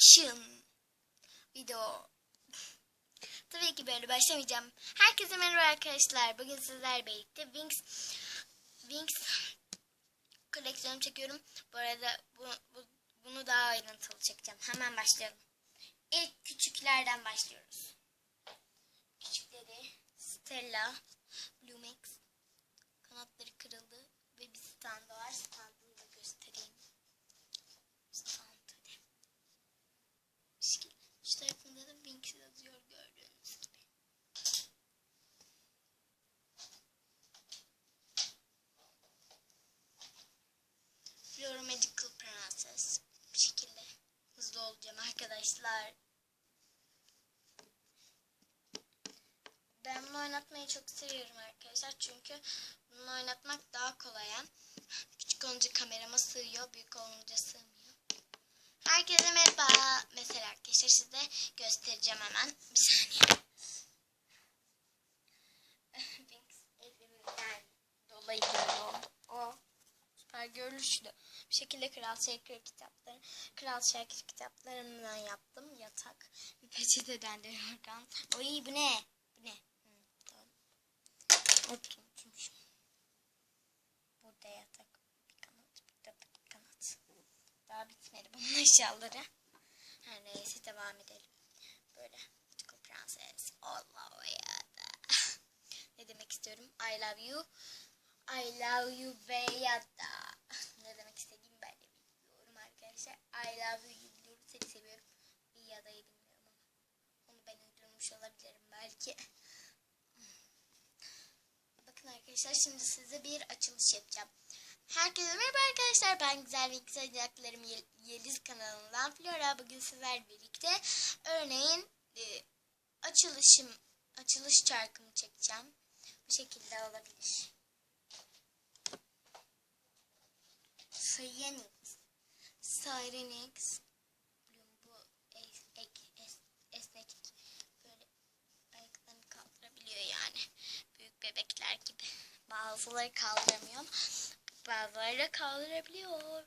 Action. Video. Tabii ki böyle başlamayacağım. Herkese merhaba arkadaşlar. Bugün sizler birlikte Wings Wings koleksiyonu çekiyorum. Bu arada bu, bu, bunu daha ayrıntılı çekeceğim. Hemen başlayalım. İlk küçüklerden başlıyoruz. Küçükleri Stella, Blumex, kanatları kırıldı ve bir standı var. Standını da göstereyim. Stand hadi. Şekil. Şu tarafında da Winx yazıyor gördüğünüz gibi. Flora Magical Princess. Bu şekilde hızlı olacağım arkadaşlar. Ben bunu oynatmayı çok seviyorum arkadaşlar. Çünkü bunu oynatmak daha kolay. Küçük olunca kamerama sığıyor. Büyük olunca sığmıyor. Herkese merhaba. Mesela arkadaşlar size göstereceğim hemen. Bir saniye. Dolayı böyle o. Süper görünüşlü. Bir şekilde Kral Şakir kitapları, Kral Şakir kitaplarımdan yaptım. Yatak. Bir peçeteden de yorgan. Oy bu ne? Bu ne? Unutmuşum. Burada yatak. Bir kanat. Burada bir kanat. Daha bitmedi bunun eşyaları. Her neyse devam edelim. Böyle. Princess. Allah ya da. ne demek istiyorum? I love you. I love you veya da. ne demek istediğimi ben de bilmiyorum arkadaşlar. I love you'yu biliyorum. Seni seviyorum. Ya da'yı bilmiyorum ama. Onu ben uydurmuş olabilirim belki. Bakın arkadaşlar şimdi size bir açılış yapacağım. Herkese merhaba arkadaşlar. Ben Güzel ve Ayaklarım Yel- Yeliz kanalından Flora. Bugün sizler birlikte örneğin e, açılışım açılış şarkımı çekeceğim. Bu şekilde olabilir. Cyanix, Sirenix, bu ek, es, esnek böyle ayaklarını kaldırabiliyor yani. Büyük bebekler gibi. Bazıları kaldıramıyor bazıları da kaldırabiliyor.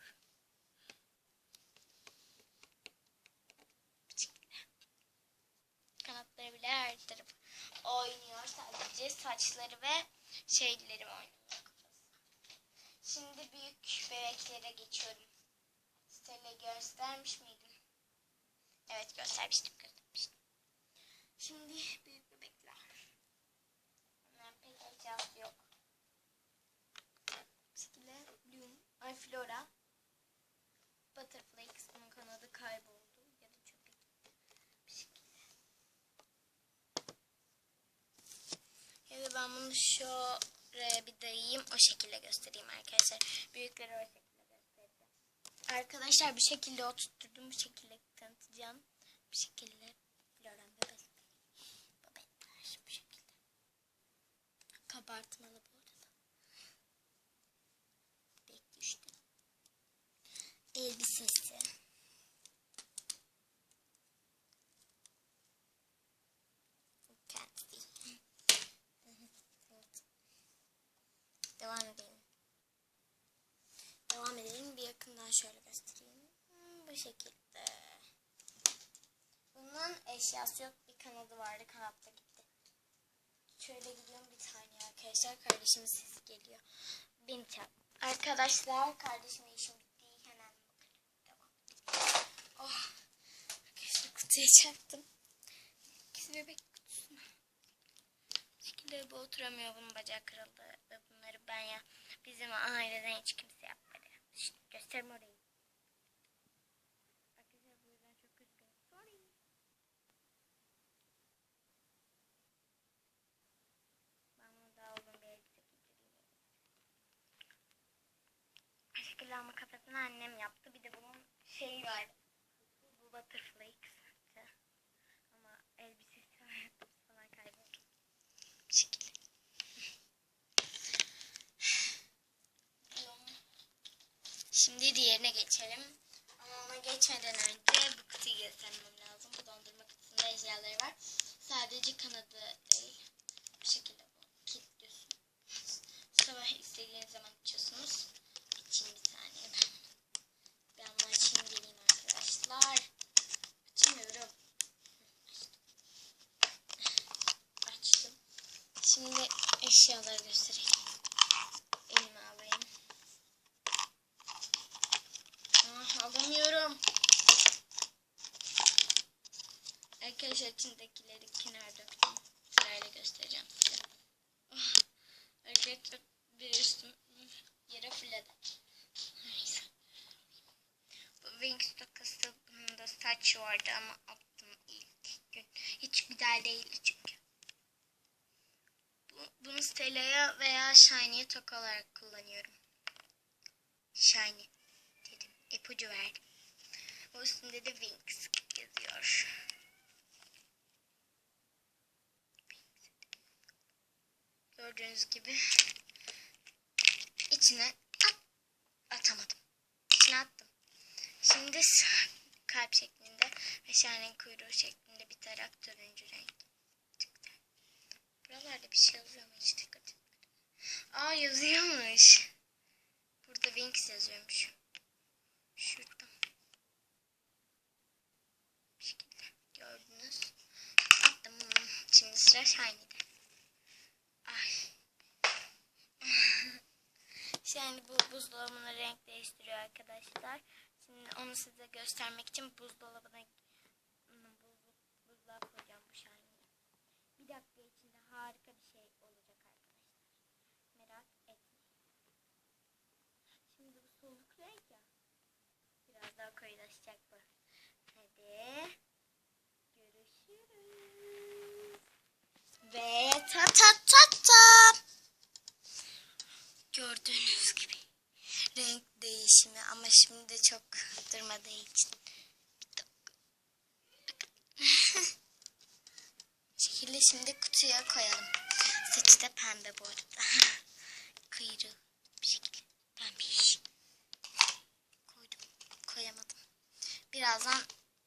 Kanatları bile her tarafı oynuyor. Sadece saçları ve şeyleri oynuyor. Şimdi büyük bebeklere geçiyorum. Stella göstermiş miydim? Evet göstermiştim. göstermiştim. Şimdi büyük bebekler. Bunların pek eşyası yok. Şekilde Bloom, Ay Flora, Butterflakes, bunun kanadı kayboldu ya da çöpe gitti. Bir şekilde. Ya da ben bunu şuraya bir dayayayım o şekilde göstereyim arkadaşlar. Büyükleri o şekilde. Arkadaşlar bir şekilde oturtturdum bu şekilde tanıtacağım. Bir şekilde Flora'nın bebekleri. Bebekler bu şekilde. Kabartmalı bu arada. Bebek düştü. Elbisesi. Kendisi. Evet. Devam edelim. Devam edelim. Bir yakından şöyle göstereyim. Hmm, Bu şekilde. Bunun eşyası yok. Bir kanadı vardı. Kanat da gitti. Şöyle gidiyorum bir tane arkadaşlar. Kardeşimin sesi geliyor. Beni çağır. Arkadaşlar kardeşimin işim bitti. Hemen edelim. Oh. Arkadaşlar kutuya çarptım. İkisi bebek kutusuna. Bu şekilde bu oturamıyor. Bunun bacağı kırıldı. Ve bunları ben ya bizim aileden hiç kimse yapmadı. İşte gösterme orayı. Arkadaşlar bu yüzden çok üzgünüm. Sorry. Ben bunu daha uzun bir elbise giydireyim. Ama kafasını annem yaptı. Bir de bunun şeyi var. Bu Butterflakes. Ama elbisesi ayakkabısı falan kayboldu. Şekilde. Şimdi diğerine geçelim. Ama ona geçmeden önce bu kutuyu göstermem lazım. Bu dondurma kutusunda eşyaları var. Sadece kanadı değil. Bu şekilde bu. kilitliyorsun. Sabah istediğiniz zaman açıyorsunuz. İçin bir saniye ben. Ben bunu açayım geleyim arkadaşlar. Açamıyorum. Açtım. Açtım. Şimdi eşyaları göstereyim. Arkadaşlar içindekileri kenara döktüm. Sırayla göstereceğim size. Ah, Arkadaşlar bir üstüm yere fırladı. Neyse. Bu Wings takısı saç vardı ama attım ilk gün. Hiç güzel değil çünkü. Bu, bunu Stella'ya veya Shiny'ye toka olarak kullanıyorum. Shiny dedim. İpucu verdim. Bu üstünde de Wings yazıyor. Gördüğünüz gibi içine at, atamadım. İçine attım. Şimdi kalp şeklinde ve şahenin kuyruğu şeklinde bir tarak turuncu renk çıktı. Buralarda bir şey yazıyor mu hiç dikkat etmedim. Aa yazıyormuş. Burada Wings yazıyormuş. Şurada. Gördünüz. Attım. Şimdi sıra Shiny'de. Ay. Yani bu buzdolabına renk değiştiriyor arkadaşlar. Şimdi onu size göstermek için buzdolabına buzluk, buzluğa koyacağım bu şahin'i. Bir dakika içinde harika bir şey olacak arkadaşlar. Merak etmeyin. Şimdi bu soluk renk ya. Biraz daha koyulaşacak bu. Hadi. Görüşürüz. Ve ta ta ta ta. Gördüğünüz gibi renk değişimi ama şimdi çok durmadığı için. Şekilde şimdi kutuya koyalım. Saçı da pembe bu arada. Kuyruğu bir şekilde pembe. Koydum. Koyamadım. Birazdan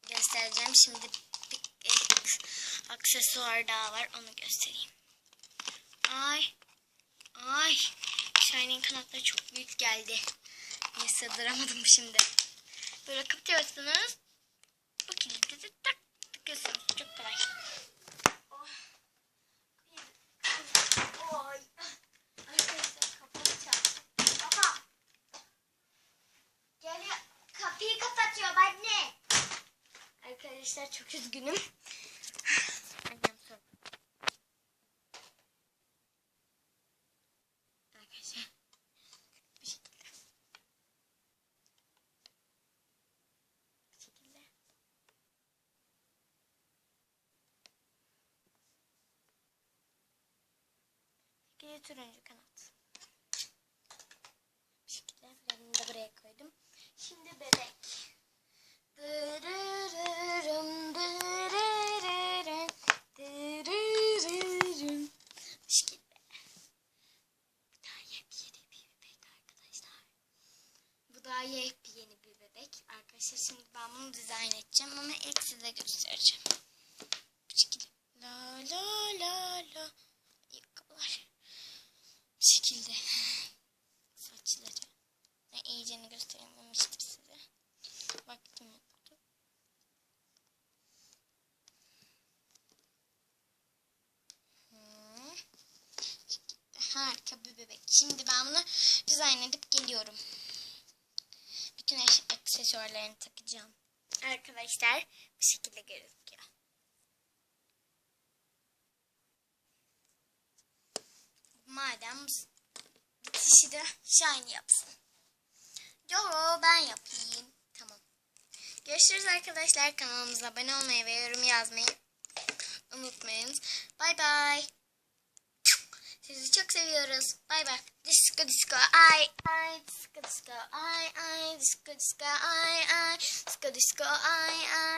göstereceğim. Şimdi bir aksesuar daha var. Onu göstereyim. Ay. Ay. Shining kanatları çok büyük geldi. Niye sığdıramadım şimdi. Böyle kapatıyorsunuz. Bu kilidi de tak tıkıyorsunuz. Çok kolay. Oh. Arkadaşlar kapatacağım. Baba. Geliyor. Kapıyı kapatıyor anne. Arkadaşlar çok üzgünüm. Annem sordu. Arkadaşlar. Bu şekilde. Bu şekilde. Şekilde turuncu kanat. Bunu da buraya koydum. Şimdi bebek. Dırırırım, dırırırım, dırırırım. Bu şekilde. Bu da yepyeni bir bebek arkadaşlar. Bu da yepyeni bir bebek. Arkadaşlar şimdi ben bunu dizayn edeceğim ama ilk size göstereceğim. Şekilde. La la la la. Ayakkabılar. Bu şekilde. Saçları. Ben iyicene gösterememiştim size. Vaktim yoktu. Hmm. Harika bir bebek. Şimdi ben bunu dizayn edip geliyorum. Bütün aksesuarlarını takacağım. Arkadaşlar bu şekilde gözüküyor. Madem bitişi de shiny yapsın. Yo ben yapayım. Tamam. Görüşürüz arkadaşlar. Kanalımıza abone olmayı ve yorum yazmayı unutmayın. Bay bay. Sizi çok seviyoruz. Bay bay. Disco disco ay ay disco disco ay ay disco disco ay ay disco disco ay ay